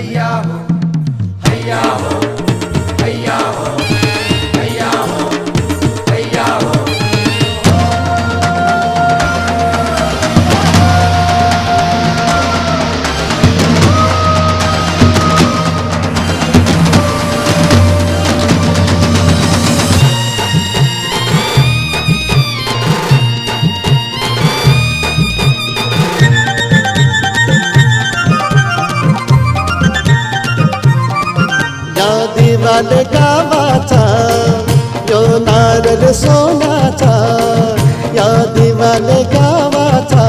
ஐயா ஐயா दिवाले गावाचा यो नारळ सोन्याचा. या दिवाले गावाचा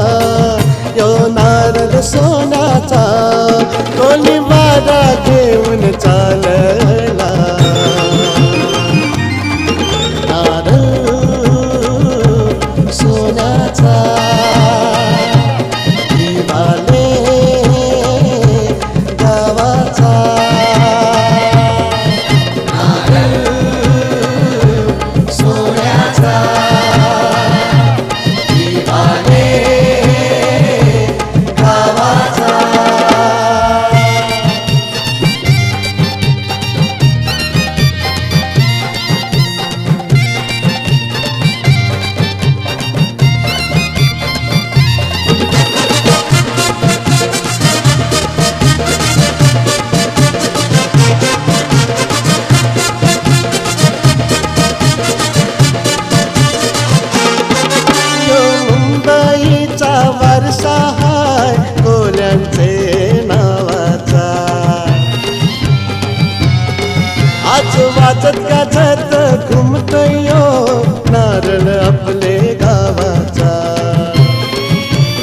यो नारळ सोन्याचा. कोणी वारा घेऊन चाल आज गाजत घुमतयो नारळ आपले गावाचा.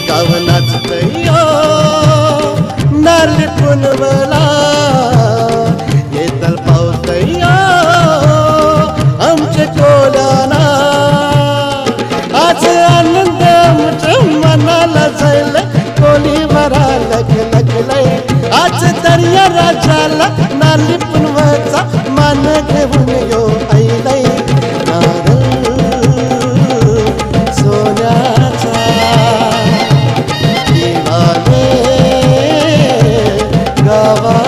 गाव नाचतयो नारळ पुनवला. येतल पावतयो आमचे कोलाला आज आनंद आमच्या मनाला जाईल कोणी मरा लग लगलय आज दर्या राजाला नाली पुनवाचा गावाचा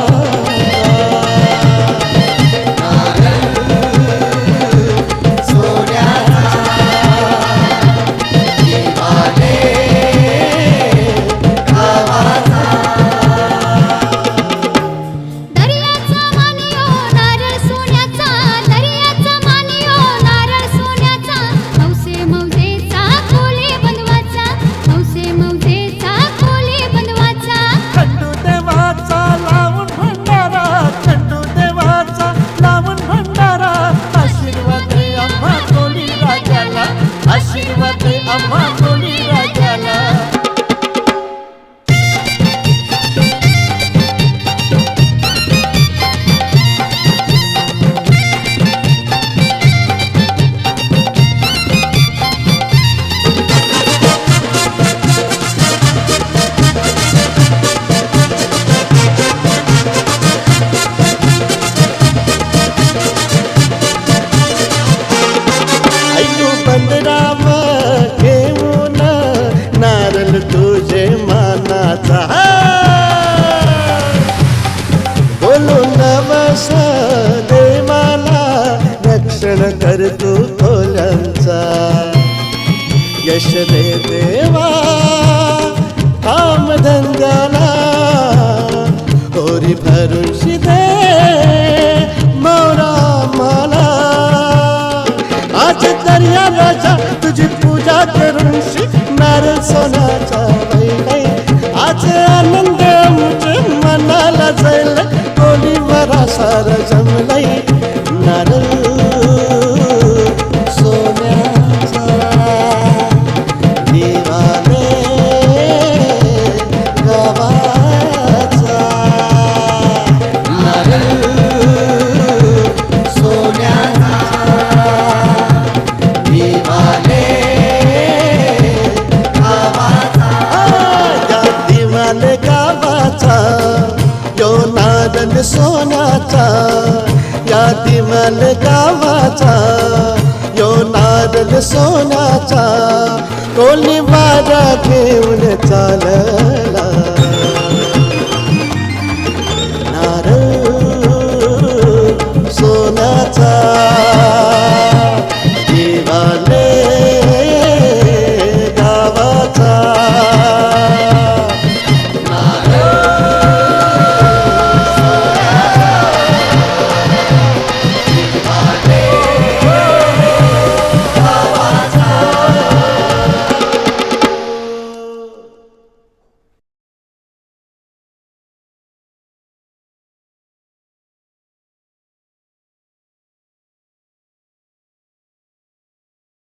यश दे देवा काम धंद्याला होरी भरून दे मोरा मला। आज दर्या राजा तुझी पूजा करून शिकणार सोना दिवाले गावाचा यो नारळ सोन्याचा कोणी वारा घेऊन चालला.